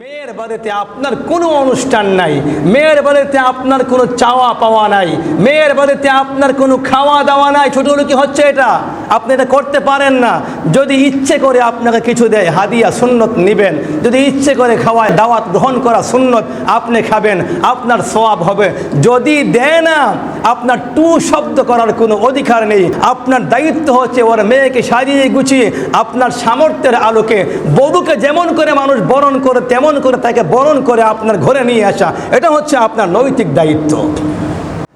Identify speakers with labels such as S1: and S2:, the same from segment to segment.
S1: মেয়ের বাড়িতে আপনার কোনো অনুষ্ঠান নাই। মেয়ের বাড়িতে আপনার কোনো চাওয়া পাওয়া নাই। মেয়ের বাড়িতে আপনার কোনো খাওয়া দাওয়া নাই। ছোট কি হচ্ছে এটা। আপনি এটা করতে পারেন না। যদি ইচ্ছে করে আপনাকে কিছু দেয়, হাদিয়া, সুন্নত নিবেন। যদি ইচ্ছে করে খাওয়ায়, দাওয়াত গ্রহণ করা সুন্নত আপনি খাবেন, আপনার সওয়াব হবে। যদি দেয় না, আপনার টু শব্দ করার কোনো অধিকার নেই। আপনার দায়িত্ব হচ্ছে ওর মেয়েকে সাজিয়ে গুছিয়ে, আপনার সামর্থ্যের আলোকে। বধূকে যেমন করে মানুষ বরণ করে, তেমন করে তাকে বরণ করে আপনার ঘরে নিয়ে আসা। এটা হচ্ছে আপনার নৈতিক দায়িত্ব।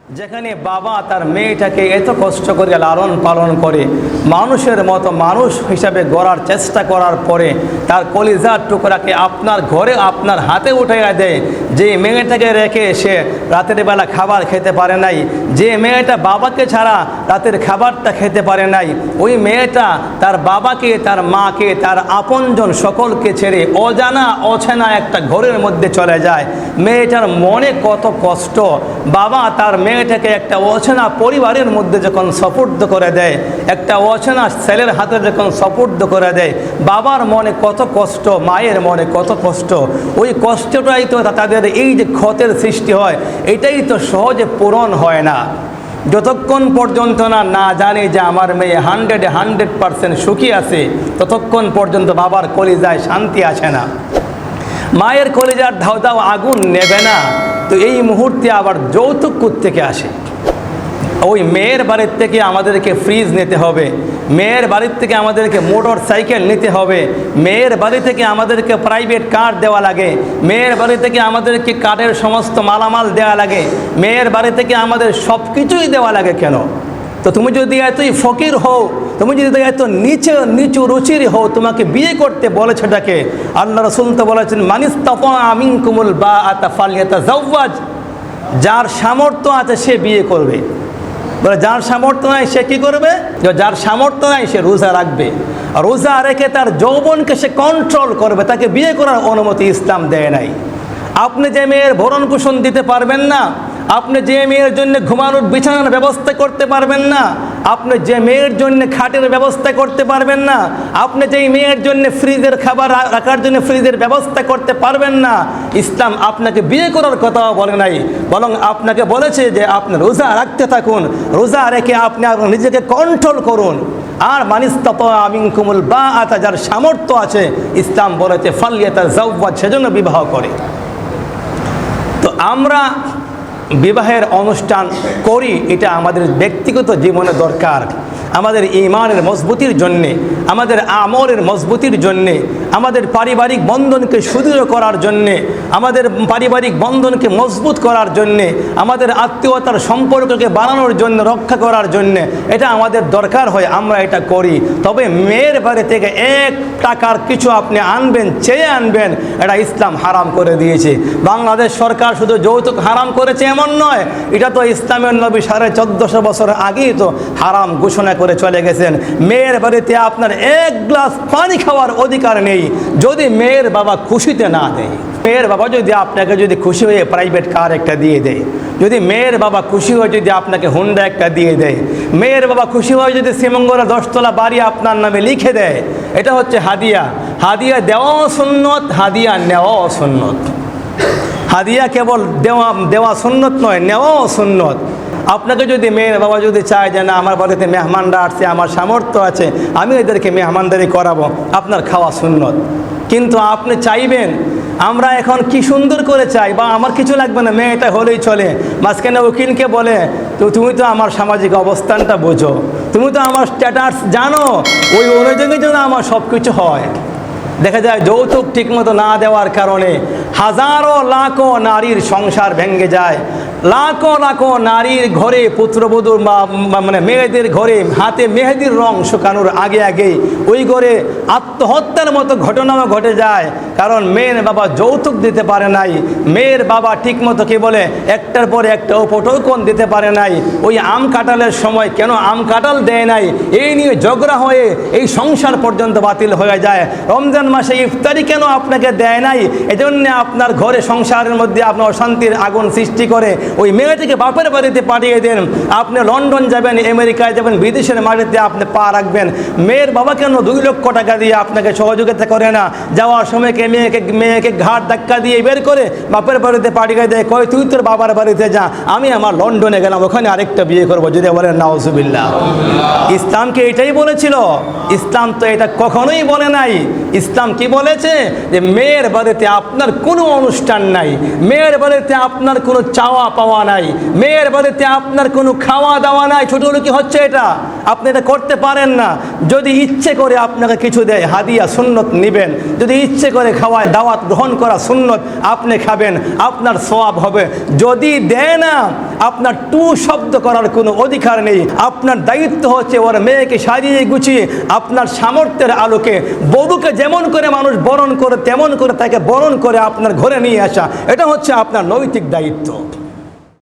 S1: যেখানে বাবা তার মেয়েটাকে এত কষ্ট করে লালন পালন করে, মানুষের মতো মানুষ হিসাবে গড়ার চেষ্টা করার পরে তার কলিজার টুকরাকে আপনার ঘরে আপনার হাতে উঠাইয়া দেয় যে মেয়েটাকে রেখে সে রাতের বেলা খাবার খেতে পারে নাই, যে মেয়েটা বাবাকে ছাড়া রাতের খাবারটা খেতে পারে নাই, ওই মেয়েটা তার বাবাকে, তার মাকে, তার আপনজন সকলকে ছেড়ে অজানা, অচেনা একটা ঘরের মধ্যে চলে যায়। মেয়েটার মনে কত কষ্ট। বাবা তার মেয়েটাকে একটা অচেনা পরিবারের মধ্যে যখন সপুর্দ করে দেয়, একটা অচেনা ছেলের হাতে যখন সপুর্দ করে দেয়, বাবার মনে কত কষ্ট, মায়ের মনে কত কষ্ট। ওই কষ্টটাই তো তাদের এই যে ক্ষতের সৃষ্টি হয়, এটাই তো সহজে পূরণ হয় না। যতক্ষণ পর্যন্ত না না জানে যে আমার মেয়ে হান্ড্রেড হান্ড্রেড পারসেন্ট সুখী আছে, ততক্ষণ পর্যন্ত বাবার কলিজায় শান্তি আসে না। মায়ের কলিজার ধাও আগুন নেবে না। তো এই মুহূর্তে আবার যৌতুক থেকে আসে? ওই মেয়ের বাড়ির থেকে আমাদেরকে ফ্রিজ নিতে হবে। মেয়ের বাড়ির থেকে আমাদেরকে মোটর সাইকেল নিতে হবে। মেয়ের বাড়ি থেকে আমাদেরকে প্রাইভেট কার দেওয়া লাগে। মেয়ের বাড়ি থেকে আমাদেরকে কাঠের সমস্ত মালামাল দেওয়া লাগে। মেয়ের বাড়ি থেকে আমাদের সব কিছুই দেওয়া লাগে কেন? তো তুমি যদি এতই ফকির হও, তুমি যদি এত নিচে নিচু রুচির হও, তোমাকে বিয়ে করতে বলেছে এটাকে আল্লাহ রসুল তো বলেছেন মানিস তপা আমিন কুমুল বা আতা ফালিয়াতা যার সামর্থ্য আছে সে বিয়ে করবে। বলে, যার সামর্থ্য নাই সে কী করবে? যার সামর্থ্য নাই সে রোজা রাখবে। রোজা রেখে তার যৌবনকে সে কন্ট্রোল করবে, তাকে বিয়ে করার অনুমতি ইসলাম দেয় নাই। আপনি যে মেয়ের ভরণ পোষণ দিতে পারবেন না আপনি যে মেয়ের জন্য ঘুমানোর বিছানার ব্যবস্থা করতে পারবেন না, আপনি যে মেয়ের জন্য খাটের ব্যবস্থা করতে পারবেন না, আপনি যেই মেয়ের জন্য ফ্রিজের খাবার রাখার জন্য ফ্রিজের ব্যবস্থা করতে পারবেন না, ইসলাম আপনাকে বিয়ে করার কথাও বলে নাই। বরং আপনাকে বলেছে যে আপনি রোজা রাখতে থাকুন, রোজা রেখে আপনি আপনার নিজেকে কন্ট্রোল করুন। আর আমিন কুমুল বা আতা যার সামর্থ্য আছে, ইসলাম বলেছে ফালিয়াতা জাউবা সেজন্য বিবাহ করে। তো আমরা বিবাহের অনুষ্ঠান করি এটা আমাদের ব্যক্তিগত জীবনে দরকার। আমাদের ইমানের মজবুতির জন্যে, আমাদের আমলের মজবুতির জন্যে, আমাদের পারিবারিক বন্ধনকে সুদৃঢ় করার জন্যে, আমাদের পারিবারিক বন্ধনকে মজবুত করার জন্যে, আমাদের আত্মীয়তার সম্পর্ককে বাড়ানোর জন্য, রক্ষা করার জন্যে, এটা আমাদের দরকার হয়, আমরা এটা করি। তবে মেয়ের বাড়ি থেকে এক টাকার কিছু আপনি আনবেন, চেয়ে আনবেন, এটা ইসলাম হারাম করে দিয়েছে। বাংলাদেশ সরকার শুধু যৌতুক হারাম করেছে এমন নয়, এটা তো ইসলামের নবী সাড়ে চোদ্দশো বছর আগেই তো হারাম ঘোষণা করে চলে গেছেন। মেয়ের বাড়িতে আপনার এক গ্লাস পানি খাওয়ার অধিকার নেই, যদি মেয়ের বাবা খুশিতে না দেয়। মেয়ের বাবা যদি আপনাকে যদি খুশি হয়ে প্রাইভেট কার একটা দিয়ে দেয়, যদি মেয়ের বাবা খুশি হয়ে যদি আপনাকে হুন্ডা একটা দিয়ে দেয়, মেয়ের বাবা খুশি হয়ে যদি শ্রীমঙ্গলা দশতলা বাড়ি আপনার নামে লিখে দেয়, এটা হচ্ছে হাদিয়া। হাদিয়া দেওয়াও সুন্নত, হাদিয়া নেওয়াও সুন্নত। হাদিয়া কেবল দেওয়া দেওয়া সুন্নত নয় নেওয়াও সুন্নত। আপনাকে যদি মেয়ের বাবা যদি চায় যে না, আমার বাড়িতে মেহমানরা আসছে, আমার সামর্থ্য আছে, আমি এদেরকে মেহমানদারি করাবো। আপনার খাওয়া সুন্নত। কিন্তু আপনি চাইবেন, আমরা এখন কি সুন্দর করে চাই? বা আমার কিছু লাগবে না মেয়েটা হলেই চলে। মাঝখানে উকিলকে বলে, তো তুমি তো আমার সামাজিক অবস্থানটা বোঝো। তুমি তো আমার স্ট্যাটাস জানো। ওই অনুযায়ী যেন আমার সব কিছু হয়। দেখা যায় যৌতুক ঠিকমতো না দেওয়ার কারণে হাজারো লাখো নারীর সংসার ভেঙে যায়। লাখো লাখো নারীর ঘরে পুত্রবধূর বা- মানে মেয়েদের ঘরে হাতে মেহেদির রং শুকানোর আগে আগে ওই ঘরে আত্মহত্যার মতো ঘটনাও ঘটে যায়। কারণ মেয়ের বাবা যৌতুক দিতে পারে নাই। মেয়ের বাবা ঠিকমতো কি বলে, একটার পর একটা উপটোকন দিতে পারে নাই। ওই আম কাটালের সময় কেন আম কাটাল দেয় নাই? এই নিয়ে ঝগড়া হয়ে এই সংসার পর্যন্ত বাতিল হয়ে যায়। রমজান রমজান মাসে ইফতারি কেন আপনাকে দেয় নাই? এজন্য আপনার ঘরে সংসারের মধ্যে আপনার অশান্তির আগুন সৃষ্টি করে ওই মেয়েটিকে বাপের বাড়িতে পাঠিয়ে দেন। আপনি লন্ডন যাবেন, আমেরিকায় যাবেন, বিদেশের মাটিতে আপনি পা রাখবেন। মেয়ের বাবা কেন দুই লক্ষ টাকা দিয়ে আপনাকে সহযোগিতা করে না? যাওয়ার সময়কে মেয়েকে মেয়েকে ঘাট ধাক্কা দিয়ে বের করে বাপের বাড়িতে পাঠিয়ে দেয়। কয়, তুই তোর বাবার বাড়িতে যা, আমি আমার লন্ডনে গেলাম, ওখানে আরেকটা বিয়ে করব। যদি বলেন নাওজুবিল্লাহ ইসলামকে এটাই বলেছিল, ইসলাম তো এটা কখনোই বলে নাই। ইসলাম কি বলেছে? যে মেয়ের বাড়িতে আপনার কোনো অনুষ্ঠান নাই, মেয়ের বাড়িতে আপনার কোনো চাওয়া পাওয়া নাই, মেয়ের বাড়িতে আপনার কোনো খাওয়া দাওয়া নাই ছোটো কি হচ্ছে এটা? আপনি এটা করতে পারেন না। যদি ইচ্ছে করে আপনাকে কিছু দেয়, হাদিয়া, সুন্নত নেবেন। যদি ইচ্ছে করে খাওয়ায়, দাওয়াত গ্রহণ করা সুন্নত, আপনি খাবেন, আপনার সওয়াব হবে। যদি দেয় না আপনার টু শব্দ করার কোনো অধিকার নেই। আপনার দায়িত্ব হচ্ছে ওর মেয়েকে সাজিয়ে গুছিয়ে আপনার সামর্থ্যের আলোকে বধুকে যেমন করে মানুষ বরণ করে, তেমন করে তাকে বরণ করে আপনার ঘরে নিয়ে আসা। এটা হচ্ছে আপনার নৈতিক দায়িত্ব।